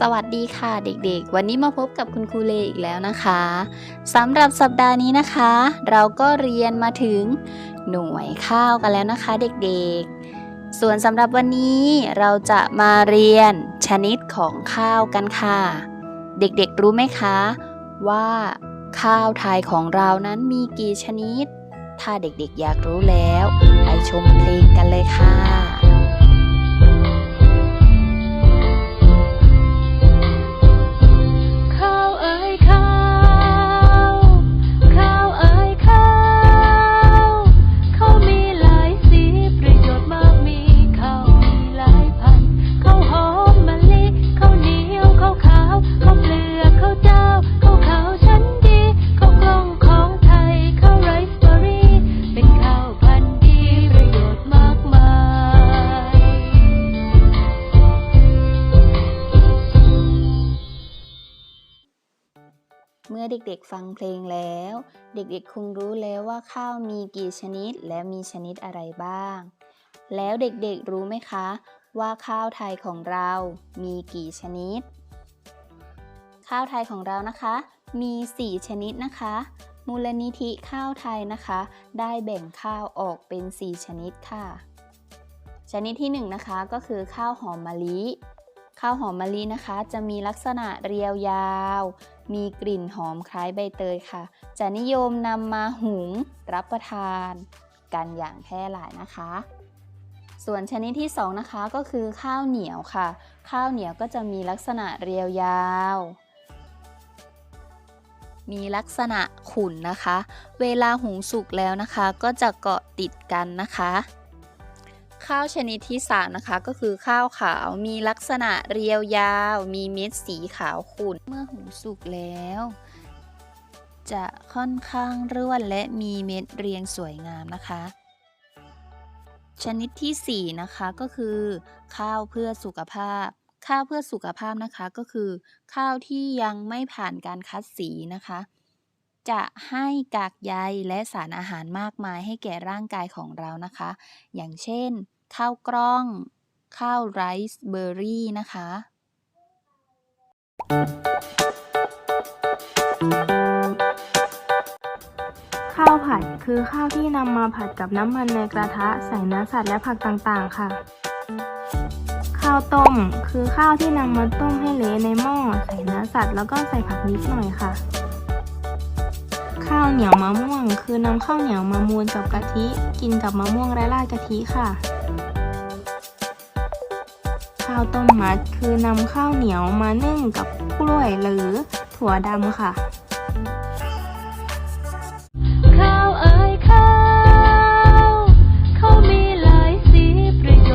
สวัสดีค่ะเด็กๆ วันนี้มาพบกับคุณครูเลอีกแล้วนะคะสำหรับสัปดาห์นี้นะคะ เราก็เรียนมาถึงหน่วยข้าวกันแล้วนะคะเด็กๆ ส่วนสำหรับวันนี้เราจะมาเรียนชนิดของข้าวกันค่ะ เด็กๆรู้ไหมคะ ว่าข้าวไทยของเรานั้นมีกี่ชนิด ถ้าเด็กๆอยากรู้แล้ว ไปชมเพลงกันเลยค่ะ เมื่อเด็กๆฟังเพลงแล้ว เด็กๆคงรู้แล้วว่าข้าวมีกี่ชนิดและมีชนิดอะไรบ้าง แล้วเด็กๆรู้ไหมคะ ว่าข้าวไทยของเรามีกี่ชนิด ข้าวไทยของเรานะคะ มี 4 ชนิดนะคะ มูลนิธิข้าวไทยนะคะ ได้แบ่งข้าวออกเป็น 4 ชนิดค่ะ ชนิดที่1นะคะก็คือข้าวหอมมะลิ ข้าวหอมมะลินะคะ จะมีลักษณะเรียวยาว มีกลิ่นหอมคล้ายใบเตยค่ะ จะนิยมนำมาหุงรับประทาน กันอย่างแพร่หลายนะคะ ส่วนชนิดที่2นะคะก็คือข้าวเหนียวค่ะ ข้าวเหนียวก็จะมีลักษณะเรียวยาว มีลักษณะขุ่นนะคะ เวลาหุงสุกแล้วนะคะ ก็จะเกาะติดกันนะคะ ข้าวชนิดที่3นะคะก็คือข้าวขาวมีลักษณะเรียวยาว มีเม็ดสีขาวขุ่นเมื่อหุงสุกแล้ว จะค่อนข้างร่วนและมีเม็ดเรียงสวยงามนะคะ ชนิดที่ 4 นะคะก็คือ ข้าวเพื่อสุขภาพ ข้าวเพื่อสุขภาพนะคะก็คือ ข้าวที่ยังไม่ผ่านการคัดสีนะคะ จะให้กากใยและสารอาหารมากมายให้แก่ร่างกายของเรานะคะ อย่างเช่น ข้าวกล้อง ข้าวไรซ์เบอร์รี่นะคะ ข้าวผัดคือข้าวที่นำมาผัดกับน้ำมันในกระทะใส่เนื้อสัตว์และผักต่างๆ ค่ะ ข้าวต้มคือข้าวที่นำมาต้มให้เละในหม้อใส่เนื้อสัตว์แล้วก็ใส่ผักนิดหน่อยค่ะ ข้าวเหนียวมะม่วง คือนำข้าวเหนียวมามูนกับกะทิ กินกับมะม่วงและราดกะทิค่ะ ข้าวต้มมัด คือนำข้าวเหนียวมานึ่งกับกล้วยหรือถั่วดำค่ะ